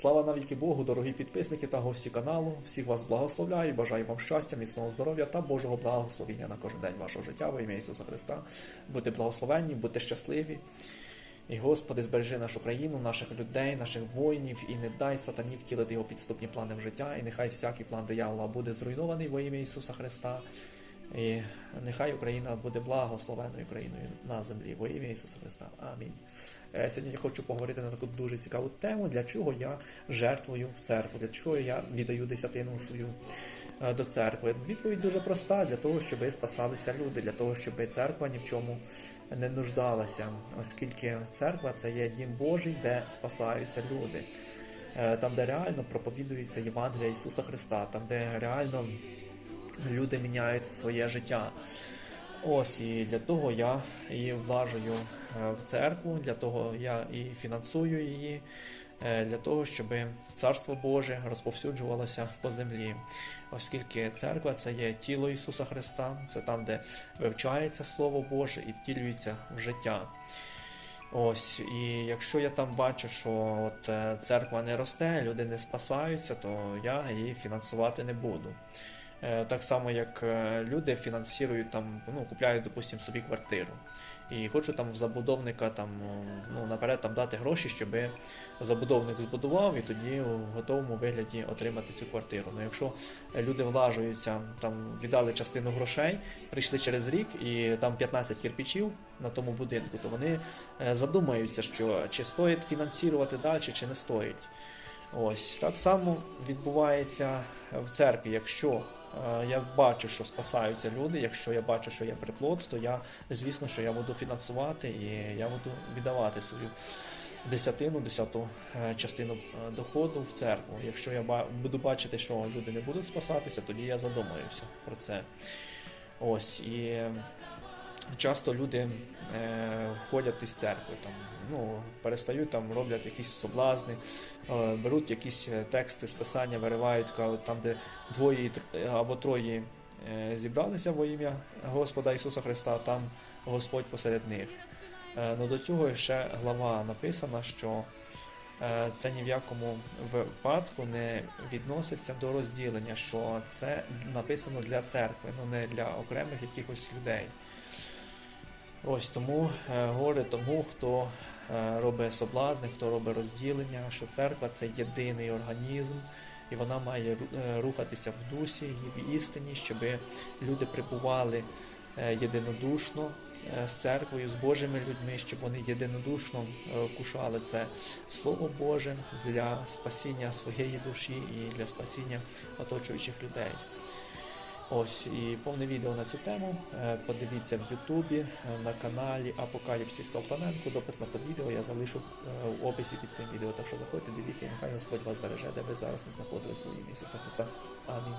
Слава навіки Богу, дорогі підписники та гості каналу. Всіх вас благословляю, бажаю вам щастя, міцного здоров'я та Божого благословення на кожен день вашого життя во ім'я Ісуса Христа. Будьте благословенні, будьте щасливі. І Господи, збережи нашу країну, наших людей, наших воїнів, і не дай сатані втілити його підступні плани в життя, і нехай всякий план диявола буде зруйнований во ім'я Ісуса Христа. І нехай Україна буде благословеною країною на землі во ім'я Ісуса Христа. Амінь. Е, Сьогодні я хочу поговорити на таку дуже цікаву тему, для чого я жертвую в церкву, для чого я віддаю десятину свою е, до церкви. Відповідь дуже проста: для того, щоб спасалися люди, для того, щоб церква ні в чому не нуждалася, оскільки церква це є дім Божий, де спасаються люди. Е, Там, де реально проповідується Євангелія Ісуса Христа, там, де реально люди міняють своє життя. Ось і для того я її влажую е, в церкву, для того я і фінансую її, е, для того, щоб Царство Боже розповсюджувалося по землі. Оскільки церква це є тіло Ісуса Христа, це там, де вивчається Слово Боже і втілюється в життя. Ось, і якщо я там бачу, що от е, церква не росте, люди не спасаються, то я її фінансувати не буду. Е, Так само, як е, люди фінансують там, ну, купляють, допустимо, собі квартиру. І хочу там в забудовника там, ну, наперед там дати гроші, щоб забудовник збудував і тоді у готовому вигляді отримати цю квартиру. Ну, якщо люди влажуються, там віддали частину грошей, прийшли через рік і там 15 кирпичів на тому будинку, то вони е, задумаються, що чи стоїть фінансувати далі, чи не стоїть. Ось так само відбувається в церкві. Якщо е, я бачу, що спасаються люди, якщо я бачу, що є приплод, то я, звісно, що я буду фінансувати і я буду віддавати свою десятину, десяту е, частину е, доходу в церкву. Якщо я буду бачити, що люди не будуть спасатися, тоді я задумаюся про це. Ось і е, часто люди е, ходять із церкви, там, ну, перестають там, роблять якісь соблазни, е, беруть якісь е, тексти з писання, виривають, там, де двоє або троє е, зібралися во ім'я Господа Ісуса Христа, там Господь посеред них. Е, ну, до цього ще глава написана, що е, це ні в якому випадку не відноситься до розділення, що це написано для церкви, ну не для окремих якихось людей. Ось тому е, горе тому, хто е, робить соблазни, хто робить розділення, що церква це єдиний організм, і вона має е, рухатися в дусі і в істині, щоб люди прибували е, єдинодушно е, з церквою, з Божими людьми, щоб вони єдинодушно е, вкушали це Слово Боже для спасіння своєї душі і для спасіння оточуючих людей. Ось і повне відео на цю тему. е, Подивіться в Ютубі е, на каналі Апокаліпсис Салтаненко. Допис на то відео я залишу е, в описі під цим відео. Так що заходьте, дивіться, і нехай Господь вас береже, де ви зараз не знаходились в Ісуса Христа. Амінь.